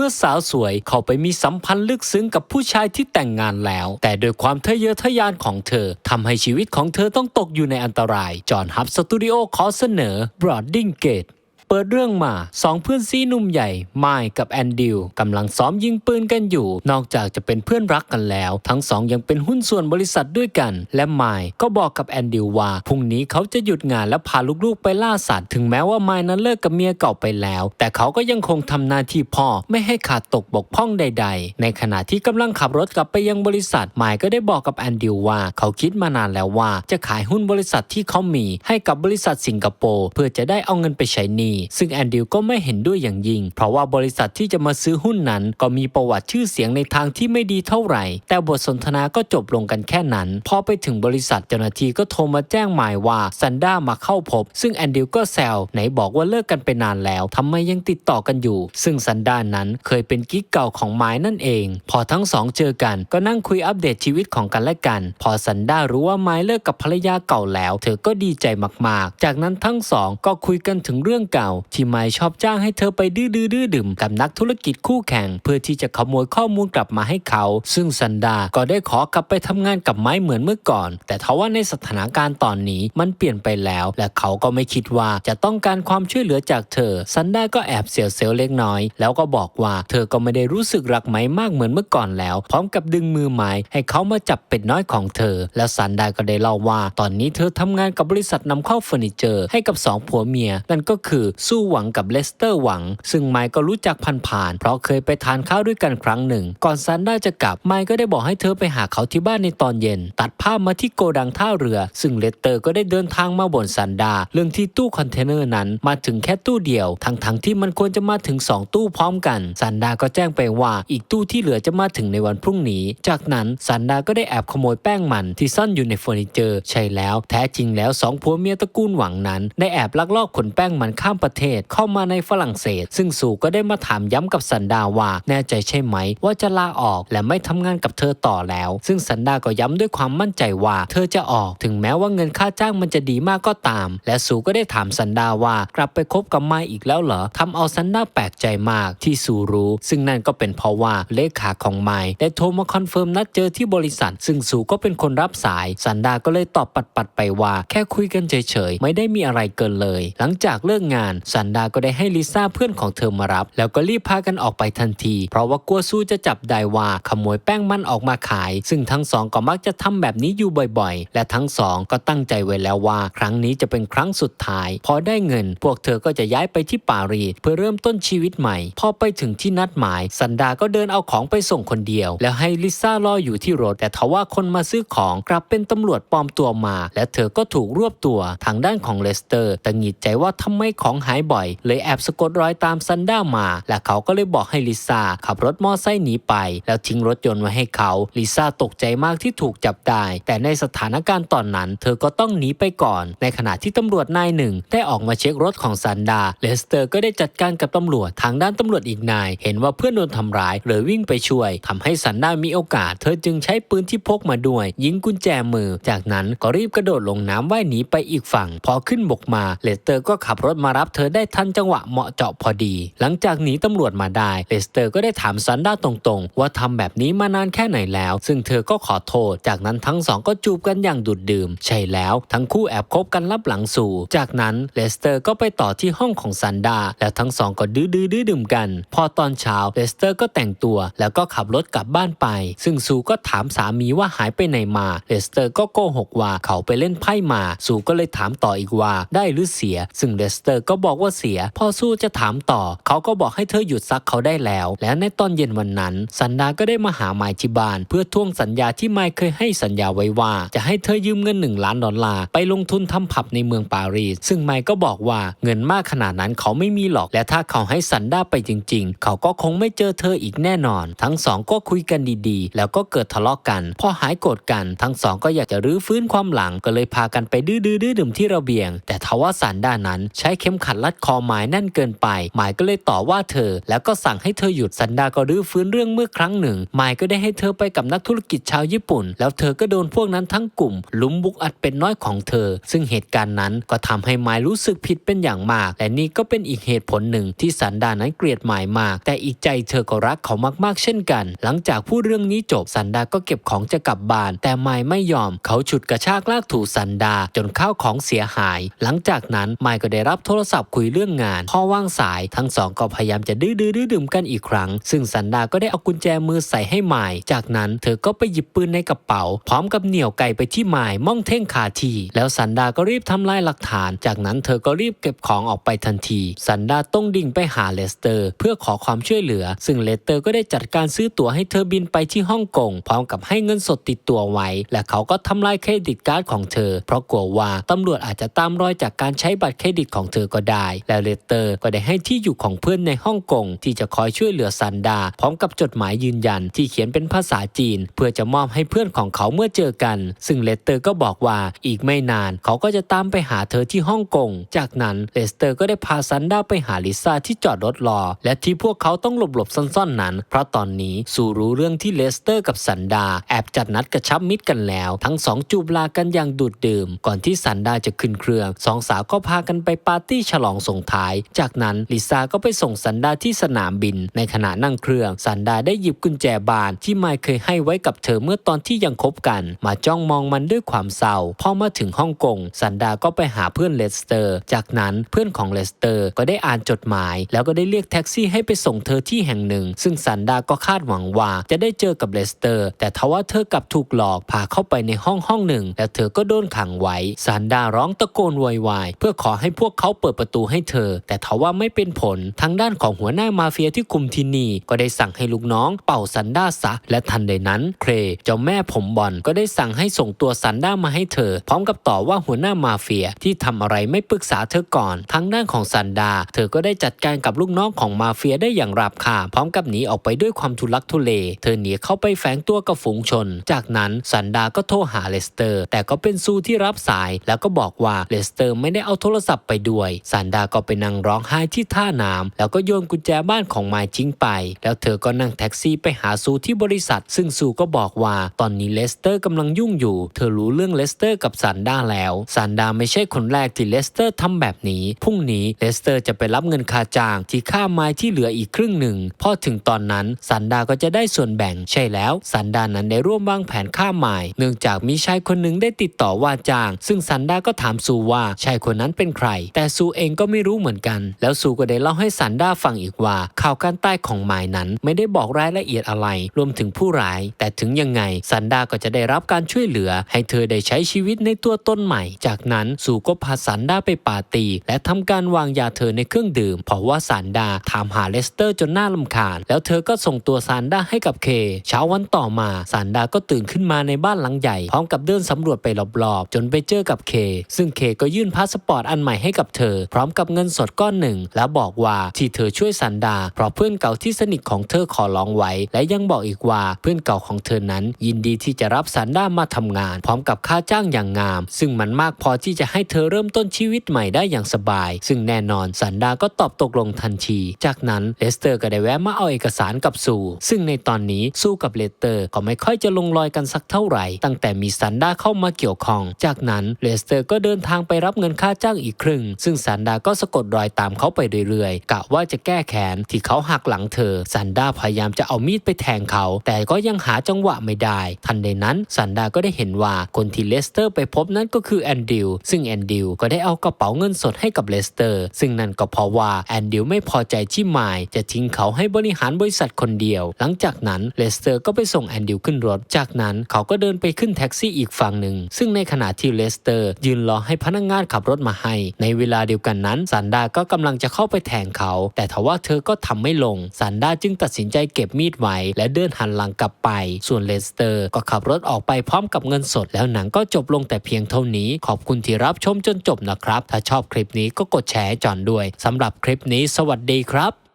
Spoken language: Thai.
เมื่อสาวสวยเข้าไปมีสัมพันธ์ลึกซึ้งกับผู้ชายที่แต่งงานแล้ว แต่โดยความทะเยอทะยานของเธอทำให้ชีวิตของเธอต้องตกอยู่ในอันตราย จอห์นฮับสตูดิโอขอเสนอ Broading Gate เปิดเรื่องมาสองเพื่อนซีหนุ่มใหญ่ไมค์กับแอนดิวกำลังซ้อมยิงปืนกันอยู่ นอกจากจะเป็นเพื่อนรักกันแล้ว ทั้งสองยังเป็นหุ้นส่วนบริษัทด้วยกัน และไมค์ก็บอกกับแอนดิวว่าพรุ่งนี้เขาจะหยุดงานและพาลูกๆไปล่าสัตว์ถึงแม้ว่าไมค์นั้นเลิกกับเมียเก่าไปแล้ว แต่เขาก็ยังคงทำหน้าที่พ่อไม่ให้ขาดตกบกพร่องใด ๆ ในขณะที่กำลังขับรถกลับไปยังบริษัทไมค์ก็ได้บอกกับแอนดิวว่าเขาคิดมานานแล้วว่าจะขายหุ้นบริษัทที่เขามีให้กับบริษัทสิงคโปร์เพื่อจะได้เอาเงินไปใช้หนี้ซึ่งแอนดิวก็ไม่เห็นด้วยอย่างยิ่ง เพราะว่าบริษัทที่จะมาซื้อหุ้นนั้น ก็มีประวัติชื่อเสียงในทางที่ไม่ดีเท่าไหร่ แต่บทสนทนาก็จบลงกันแค่นั้น พอไปถึงบริษัทเจ้าหน้าที่ก็โทรมาแจ้งหมายว่าซันด้ามาเข้าพบ ซึ่งแอนดิวก็แซวไหนบอกว่าเลิกกันไปนานแล้วทำไมยังติดต่อกันอยู่ ซึ่งซันด้านั้นเคยเป็นกิ๊กเก่าของไม้นั่นเอง พอทั้งสองเจอกันก็นั่งคุยอัปเดตชีวิตของกันและกัน พอซันด้ารู้ว่าไม้เลิกกับภรรยาเก่าแล้ว เธอก็ดีใจมากๆ จากนั้นทั้งสองก็คุยกันถึงเรื่องเก่าที่ไมชอบจ้างให้เธอไปดื้อดื้อดื่มกับนักธุรกิจคู่แข่ง เพื่อที่จะขโมยข้อมูลกลับมาให้เขา ซึ่งซันดาก็ได้ขอกลับไปทำงานกับไม้เหมือนเมื่อก่อน แต่ทว่าในสถานการณ์ตอนนี้มันเปลี่ยนไปแล้ว และเขาก็ไม่คิดว่าจะต้องการความช่วยเหลือจากเธอ ซันดาก็แอบเสียวเซลเล็กน้อย แล้วก็บอกว่าเธอก็ไม่ได้รู้สึกรักไม้มากเหมือนเมื่อก่อนแล้ว พร้อมกับดึงมือไม้ให้เขามาจับเป็ดน้อยของเธอ แล้วซันดาก็ได้เล่าว่า ตอนนี้เธอทำงานกับบริษัทนำเข้าเฟอร์นิเจอร์ให้กับสองผัวเมีย นั่นก็คือสู้หวังกับเลสเตอร์หวัง ซึ่งไมค์ก็รู้จักผ่านๆเพราะเคยไปทานข้าวด้วยกันครั้งหนึ่ง ก่อนซันด้าจะกลับไมค์ก็ได้บอกให้เธอไปหาเขาที่บ้านในตอนเย็น ตัดภาพมาที่โกดังท่าเรือ ซึ่งเลสเตอร์ก็ได้เดินทางมาบ่นซันดาเรื่องที่ตู้คอนเทนเนอร์นั้นมาถึงแค่ตู้เดียว ทั้งๆที่มันควรจะมาถึง 2 ตู้พร้อมกันซันดาก็แจ้งไปว่าอีกตู้ที่เหลือจะมาถึงในวันพรุ่งนี้ จากนั้นซันดาก็ได้แอบขโมยแป้งมันที่ซ่อนอยู่ในเฟอร์นิเจอร์ใช่แล้ว แท้จริงแล้วสองผัวเมียตระกูลหวังนั้น ได้แอบลักลอบขนแป้งมันข้ามประเทศเข้ามาในฝรั่งเศส ซึ่งสู่ก็ได้มาถามย้ำกับสันดาว่า แน่ใจใช่ไหม ว่าจะลาออกและไม่ทำงานกับเธอต่อแล้ว ซึ่งสันดาก็ย้ำด้วยความมั่นใจว่า เธอจะออกถึงแม้ว่าเงินค่าจ้างมันจะดีมากก็ตาม และสูก็ได้ถามสันดาว่ากลับไปคบกับไม้อีกแล้วเหรอทำเอาสันดาแปลกใจมากที่สูรู้ ซึ่งนั่นก็เป็นเพราะว่าเลขาของไม้ได้โทรมาคอนเฟิร์มนัดเจอที่บริษัท ซึ่งสูก็เป็นคนรับสาย สันดาก็เลยตอบปัดๆไปว่า แค่คุยกันเฉยๆไม่ได้มีอะไรเกินเลย หลังจากเลิกงานสันดาก็ได้ให้ลิซ่าเพื่อนของเธอมารับ แล้วก็รีบพากันออกไปทันที เพราะว่ากลัวสู้จะจับได้ว่าขโมยแป้งมันออกมาขาย ซึ่งทั้งสองก็มักจะทำแบบนี้อยู่บ่อยๆ และทั้งสองก็ตั้งใจไว้แล้วว่า ครั้งนี้จะเป็นครั้งสุดท้าย พอได้เงิน พวกเธอก็จะย้ายไปที่ปารีสเพื่อเริ่มต้นชีวิตใหม่ พอไปถึงที่นัดหมายสันดาก็เดินเอาของไปส่งคนเดียว แล้วให้ลิซ่ารออยู่ที่รถ แต่ทว่าคนมาซื้อของกลับเป็นตำรวจปลอมตัวมา และเธอก็ถูกรวบตัวทางด้านของเลสเตอร์ต่หงิดใจว่าทำไมของหายบ่อย เลยแอบสะกดรอยตามซันด้ามา และเขาก็เลยบอกให้ลิซ่าขับรถมอไซค์หนีไป แล้วทิ้งรถยนต์ไว้ให้เขาลิซ่าตกใจมากที่ถูกจับได้ แต่ในสถานการณ์ตอนนั้น เธอก็ต้องหนีไปก่อน ในขณะที่ตำรวจนายหนึ่ง ได้ออกมาเช็ครถของซันดาเลสเตอร์ก็ได้จัดการกับตำรวจทางด้านตำรวจอีกนาย เห็นว่าเพื่อนโดนทำร้ายเลยวิ่งไปช่วยทำให้ซันดามีโอกาส เธอจึงใช้ปืนที่พกมาด้วย ยิงกุญแจมือ จากนั้นก็รีบกระโดดลงน้ำว่ายหนีไปอีกฝั่ง พอขึ้นบกมาเลสเตอร์ก็ขับรถมารับเธอได้ทันจังหวะเหมาะเจาะพอดี หลังจากหนีตำรวจมาได้เลสเตอร์ก็ได้ถามซันด้าตรงๆ ว่าทำแบบนี้มานานแค่ไหนแล้ว ซึ่งเธอก็ขอโทษ จากนั้นทั้งสองก็จูบกันอย่างดุดดื่ม ใช่แล้วทั้งคู่แอบคบกันลับหลังสู่ จากนั้นเลสเตอร์ก็ไปต่อที่ห้องของซันดาแล้วทั้งสองก็ดื้อดื้อดื้อดื่มกัน พอตอนเช้าเลสเตอร์ก็แต่งตัว แล้วก็ขับรถกลับบ้านไป ซึ่งซูก็ถามสามีว่าหายไปไหนมาเลสเตอร์ก็โกหกว่าเขาไปเล่นไพ่มา ซูก็เลยถามต่ออีกว่าได้หรือเสีย ซึ่งเลสเตอร์ก็บอกว่าเสีย พอซูจะถามต่อ เขาก็บอกให้เธอหยุดซักเขาได้แล้ว และในตอนเย็นวันนั้น สันดาก็ได้มาหาไมค์ที่บ้าน เพื่อทวงสัญญาที่ไมค์เคยให้สัญญาไว้ว่า จะให้เธอยืมเงินหนึ่งล้านดอลลาร์ไปลงทุนทำผับในเมืองปารีส ซึ่งไมค์ก็บอกว่าเงินมากขนาดนั้นเขาไม่มีหรอก และถ้าเขาให้สันดาไปจริง ๆ เขาก็คงไม่เจอเธออีกแน่นอน ทั้งสองก็คุยกันดีๆ แล้วก็เกิดทะเลาะกัน พอหายโกรธกัน ทั้งสองก็อยากจะรื้อฟื้นความหลังก็เลยพากันไปดื้อๆดื่มที่ระเบียง แต่ทว่าสันดานั้นใช้เข็มขัดขัดลัดคอหมายแน่นเกินไป หมายก็เลยต่อว่าเธอ แล้วก็สั่งให้เธอหยุดสันดาก็รื้อฟื้นเรื่องเมื่อครั้งหนึ่ง หมายก็ได้ให้เธอไปกับนักธุรกิจชาวญี่ปุ่น แล้วเธอก็โดนพวกนั้นทั้งกลุ่มลุมบุกอัดเป็นน้อยของเธอ ซึ่งเหตุการณ์นั้นก็ทำให้หมายรู้สึกผิดเป็นอย่างมาก และนี่ก็เป็นอีกเหตุผลหนึ่งที่สันดานั้นเกลียดหมายมาก แต่อีกใจเธอก็รักเขามากๆ เช่นกัน หลังจากพูดเรื่องนี้จบสันดาก็เก็บของจะกลับบ้าน แต่หมายไม่ยอม เขาฉุดกระชากลากถูสันดาจนข้าวของเสียหาย หลังจากนั้นหมายก็ได้รับโทรศัพท์คุยเรื่องงาน พอว่างสายทั้งสองก็พยายามจะดื้อดื้อดื้อดื่มกันอีกครั้ง ซึ่งสันดาก็ได้เอากุญแจมือใส่ให้หมาย จากนั้นเธอก็ไปหยิบปืนในกระเป๋า พร้อมกับเหนี่ยวไก่ไปที่หมายม่องเท่งคาที แล้วสันดาก็รีบทำลายหลักฐาน จากนั้นเธอก็รีบเก็บของออกไปทันที สันดาต้องดิ่งไปหาเลสเตอร์ เพื่อขอความช่วยเหลือ ซึ่งเลสเตอร์ก็ได้จัดการซื้อตั๋วให้เธอบินไปที่ฮ่องกงพร้อมกับให้เงินสดติดตัวไว้ และเขาก็ทำลายเครดิตการ์ดของเธอ เพราะกลัวว่าตำรวจอาจจะตามรอยจากการใช้บัตรเครดิตของเธอก็ได้แล้วเลสเตอร์ก็ได้ให้ที่อยู่ของเพื่อนในฮ่องกงที่จะคอยช่วยเหลือซันดา พร้อมกับจดหมายยืนยันที่เขียนเป็นภาษาจีน เพื่อจะมอบให้เพื่อนของเขาเมื่อเจอกัน ซึ่งเลสเตอร์ก็บอกว่าอีกไม่นาน เขาก็จะตามไปหาเธอที่ฮ่องกง จากนั้นเลสเตอร์ก็ได้พาซันดาไปหาลิซ่าที่จอดรถรอ และที่พวกเขาต้องหลบหลบซ่อนๆนั้น เพราะตอนนี้สู่รู้เรื่องที่เลสเตอร์กับซันดา แอบจัดนัดกระชับมิตรกันแล้ว ทั้งสองจูบลากันอย่างดูดดื่ม ก่อนที่ซันดาจะขึ้นเครื่องสองสาวก็พากันไปปาร์ตี้ฉลองส่งท้าย จากนั้นลิซ่าก็ไปส่งซันดาที่สนามบิน ในขณะนั่งเครื่องซันดาได้หยิบกุญแจบานที่ไมค์เคยให้ไว้กับเธอเมื่อตอนที่ยังคบกัน มาจ้องมองมันด้วยความเศร้าพอมาถึงฮ่องกงซันดาก็ไปหาเพื่อนเลสเตอร์ จากนั้นเพื่อนของเลสเตอร์ก็ได้อ่านจดหมาย แล้วก็ได้เรียกแท็กซี่ให้ไปส่งเธอที่แห่งหนึ่ง ซึ่งซันดาก็คาดหวังว่าจะได้เจอกับเลสเตอร์ แต่ทว่าเธอกลับถูกหลอกพาเข้าไปในห้องห้องหนึ่ง และเธอก็โดนขังไว้ซันดาร้องตะโกนโวยวายเพื่อขอให้พวกเขาเปิดประตูให้เธอ แต่ทว่าไม่เป็นผลทางด้านของหัวหน้ามาเฟียที่คุมที่นี่ ก็ได้สั่งให้ลูกน้องเป่าซันด้าซะ และทันใดนั้น เครเจ้าแม่ผมบอลก็ได้สั่งให้ส่งตัวซันด้ามาให้เธอ พร้อมกับต่อว่าหัวหน้ามาเฟียที่ทำอะไรไม่ปรึกษาเธอก่อน ทางด้านของซันดา เธอก็ได้จัดการกับลูกน้องของมาเฟียได้อย่างราบคาพร้อมกับหนีออกไปด้วยความทุลักทุเล เธอหนีเข้าไปแฝงตัวกับฝูงชน จากนั้นซันดาก็โทรหาเลสเตอร์ แต่ก็เป็นซูที่รับสายแล้วก็บอกว่าเลสเตอร์ไม่ได้เอาโทรศัพท์ไปด้วยซันดาก็ไปนั่งร้องไห้ที่ท่าน้ำแล้วก็โยนกุญแจบ้านของไมค์ทิ้งไป แล้วเธอก็นั่งแท็กซี่ไปหาซูที่บริษัท ซึ่งซูก็บอกว่าตอนนี้เลสเตอร์กำลังยุ่งอยู่ เธอรู้เรื่องเลสเตอร์กับซันดาแล้วซันดาไม่ใช่คนแรกที่เลสเตอร์ทำแบบนี้พรุ่งนี้เลสเตอร์จะไปรับเงินค่าจ้าง ที่ค่าไม้ที่เหลืออีกครึ่งหนึ่งพอถึงตอนนั้นซันดาก็จะได้ส่วนแบ่งใช่แล้วซันดานั้นได้ร่วมวางแผนฆ่าไม้เนื่องจากมีชายคนหนึ่งได้ติดต่อว่าจ้าง ซึ่งซันดาก็ถามซูว่าชายคนนั้นเป็นใคร แต่ซูเเองก็ไม่รู้เหมือนกัน แล้วซูก็ได้เล่าให้ซันดาฟังอีกว่า ข่าวการใตายของไม้นั้นไม่ได้บอกรายละเอียดอะไร รวมถึงผู้ร้าย แต่ถึงยังไงซันดาก็จะได้รับการช่วยเหลือ ให้เธอได้ใช้ชีวิตในตัวต้นใหม่ จากนั้นซูก็พาซันดาไปปาร์ตี้และทำการวางยาเธอในเครื่องดื่ม เพราะว่าซันดาถามหาเลสเตอร์จนหน่าลำคาญ แล้วเธอก็ส่งตัวซันดาให้กับเค เช้าวันต่อมาซันดาก็ตื่นขึ้นมาในบ้านหลังใหญ่พร้อมกับเดินสำรวจไปรอบๆ จนไปเจอกับเค ซึ่งเคก็ยื่นพาสปอร์ตอันใหม่ให้กับเธอพร้อมกับเงินสดก้อนหนึ่ง แล้วบอกว่าที่เธอช่วยซันดา เพราะเพื่อนเก่าที่สนิทของเธอขอร้องไว้ และยังบอกอีกว่าเพื่อนเก่าของเธอนั้น ยินดีที่จะรับซันดามาทำงาน พร้อมกับค่าจ้างอย่างงาม ซึ่งมันมากพอที่จะให้เธอเริ่มต้นชีวิตใหม่ได้อย่างสบาย ซึ่งแน่นอนซันดาก็ตอบตกลงทันที จากนั้นเลสเตอร์ก็ได้แวะมาเอาเอกสารกับซูซึ่งในตอนนี้ซูกับเลสเตอร์ก็ไม่ค่อยจะลงรอยกันสักเท่าไหร่ ตั้งแต่มีซันดาเข้ามาเกี่ยวข้อง จากนั้นเลสเตอร์ก็เดินทางไปรับเงินค่าจ้างอีกครึ่ง ซึ่งซันนดาก็สะกดรอยตามเขาไปเรื่อยๆ กะว่าจะแก้แค้นที่เขาหักหลังเธอ ซันดาพยายามจะเอามีดไปแทงเขา แต่ก็ยังหาจังหวะไม่ได้ ทันใดนั้นซันดาก็ได้เห็นว่าคนที่เลสเตอร์ไปพบนั้นก็คือแอนดิวซึ่งแอนดิวก็ได้เอากระเป๋าเงินสดให้กับเลสเตอร์ ซึ่งนั่นก็เพราะว่าแอนดิวไม่พอใจที่มายจะทิ้งเขาให้บริหารบริษัทคนเดียว หลังจากนั้นเลสเตอร์ก็ไปส่งแอนดิวขึ้นรถ จากนั้นเขาก็เดินไปขึ้นแท็กซี่อีกฝั่งหนึ่ง ซึ่งในขณะที่เลสเตอร์ ยืนรอให้พนักงานขับรถมาให้ ในเวลาเดียวกันนั้นซันดาก็กำลังจะเข้าไปแทงเขา แต่ทว่าเธอก็ทำไม่ลงซันดาจึงตัดสินใจเก็บมีดไว้และเดินหันหลังกลับไป ส่วนเลสเตอร์ก็ขับรถออกไปพร้อมกับเงินสด แล้วหนังก็จบลงแต่เพียงเท่านี้ ขอบคุณที่รับชมจนจบนะครับ ถ้าชอบคลิปนี้ก็กดแชร์จอนด้วยสำหรับคลิปนี้ สวัสดีครับ